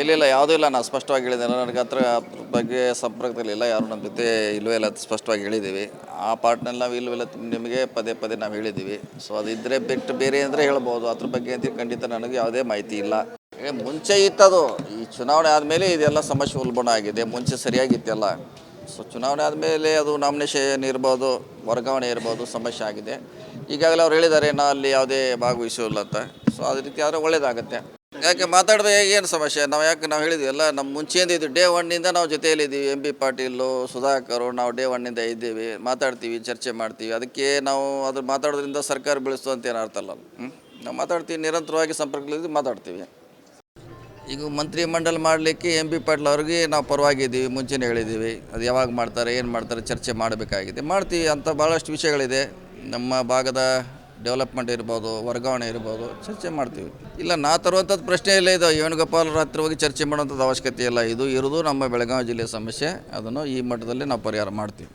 ಇಲ್ಲ ಇಲ್ಲ, ಯಾವುದೂ ಇಲ್ಲ. ನಾನು ಸ್ಪಷ್ಟವಾಗಿ ಹೇಳಿದೆ ನನಗೆ ಹತ್ರ ಅದ್ರ ಬಗ್ಗೆ ಸಂಪರ್ಕದಲ್ಲಿಲ್ಲ ಯಾರು ನಮ್ಮ ಜೊತೆ ಇಲ್ಲವೇ ಇಲ್ಲ ಸ್ಪಷ್ಟವಾಗಿ ಹೇಳಿದ್ದೀವಿ. ಆ ಪಾರ್ಟ್ನಲ್ಲಿ ನಾವು ಇಲ್ಲವೆಲ್ಲ ನಿಮಗೆ ಪದೇ ಪದೇ ನಾವು ಹೇಳಿದ್ದೀವಿ. ಸೊ ಅದಿದ್ದರೆ ಬಿಟ್ಟು ಬೇರೆ ಅಂದರೆ ಹೇಳ್ಬೋದು. ಅದ್ರ ಬಗ್ಗೆ ಅಂತ ಖಂಡಿತ ನನಗೆ ಯಾವುದೇ ಮಾಹಿತಿ ಇಲ್ಲ. ಮುಂಚೆ ಇತ್ತದು. ಈ ಚುನಾವಣೆ ಆದಮೇಲೆ ಇದೆಲ್ಲ ಸಮಸ್ಯೆ ಉಲ್ಬಣ ಆಗಿದೆ. ಮುಂಚೆ ಸರಿಯಾಗಿತ್ತಲ್ಲ ಸೊ ಚುನಾವಣೆ ಆದಮೇಲೆ ಅದು ನಾಮಿನೇಷನ್ ಇರ್ಬೋದು, ವರ್ಗಾವಣೆ ಇರ್ಬೋದು ಸಮಸ್ಯೆ ಆಗಿದೆ. ಈಗಾಗಲೇ ಅವ್ರು ಹೇಳಿದ್ದಾರೆ, ನಾ ಅಲ್ಲಿ ಯಾವುದೇ ಭಾಗವಹಿಸೋಲ್ಲ ಅಂತ. ಸೊ ಅದೇ ರೀತಿ ಆದರೆ ಒಳ್ಳೇದಾಗುತ್ತೆ. ಯಾಕೆ ಮಾತಾಡ್ಬೇಕು ಏನು ಸಮಸ್ಯೆ? ನಾವು ಯಾಕೆ ನಾವು ಹೇಳಿದ್ವಿ, ಎಲ್ಲ ನಮ್ಮ ಮುಂಚೆಯಿಂದ ಇದು ಡೇ ಒನ್ನಿಂದ ನಾವು ಜೊತೆಯಲ್ಲಿದ್ದೀವಿ. ಎಂ ಬಿ ಪಾಟೀಲು, ಸುಧಾಕರು, ನಾವು ಡೇ ಒನ್ನಿಂದ ಇದ್ದೀವಿ. ಮಾತಾಡ್ತೀವಿ, ಚರ್ಚೆ ಮಾಡ್ತೀವಿ. ಅದಕ್ಕೆ ನಾವು ಅದ್ರ ಮಾತಾಡೋದ್ರಿಂದ ಸರ್ಕಾರ ಬೆಳೆಸ್ತು ಅಂತ ಏನು ಅರ್ಥ ಅಲ್ಲ ನಾವು ಮಾತಾಡ್ತೀವಿ, ನಿರಂತರವಾಗಿ ಸಂಪರ್ಕದಲ್ಲಿ ಮಾತಾಡ್ತೀವಿ. ಈಗ ಮಂತ್ರಿ ಮಂಡಲ ಮಾಡಲಿಕ್ಕೆ ಎಂ ಬಿ ಪಾಟೀಲ್ ಅವ್ರಿಗೆ ನಾವು ಪರವಾಗಿದ್ದೀವಿ, ಮುಂಚೆನೇ ಹೇಳಿದ್ದೀವಿ. ಅದು ಯಾವಾಗ ಮಾಡ್ತಾರೆ, ಏನು ಮಾಡ್ತಾರೆ, ಚರ್ಚೆ ಮಾಡಬೇಕಾಗಿದೆ. ಮಾಡ್ತೀವಿ ಅಂತ ಭಾಳಷ್ಟು ವಿಷಯಗಳಿದೆ. ನಮ್ಮ ಭಾಗದ ಡೆವಲಪ್ಮೆಂಟ್ ಇರ್ಬೋದು, ವರ್ಗಾವಣೆ ಇರ್ಬೋದು, ಚರ್ಚೆ ಮಾಡ್ತೀವಿ. ಇಲ್ಲ, ನಾ ತರುವಂಥದ್ದು ಪ್ರಶ್ನೆ ಇಲ್ಲ ಇದು. ವೇಣುಗೋಪಾಲರ ಹತ್ರ ಹೋಗಿ ಚರ್ಚೆ ಮಾಡುವಂಥದ್ದು ಅವಶ್ಯಕತೆ ಇಲ್ಲ. ಇದು ಇರೋದು ನಮ್ಮ ಬೆಳಗಾವಿ ಜಿಲ್ಲೆಯ ಸಮಸ್ಯೆ. ಅದನ್ನು ಈ ಮಟ್ಟದಲ್ಲಿ ನಾವು ಪರಿಹಾರ ಮಾಡ್ತೀವಿ.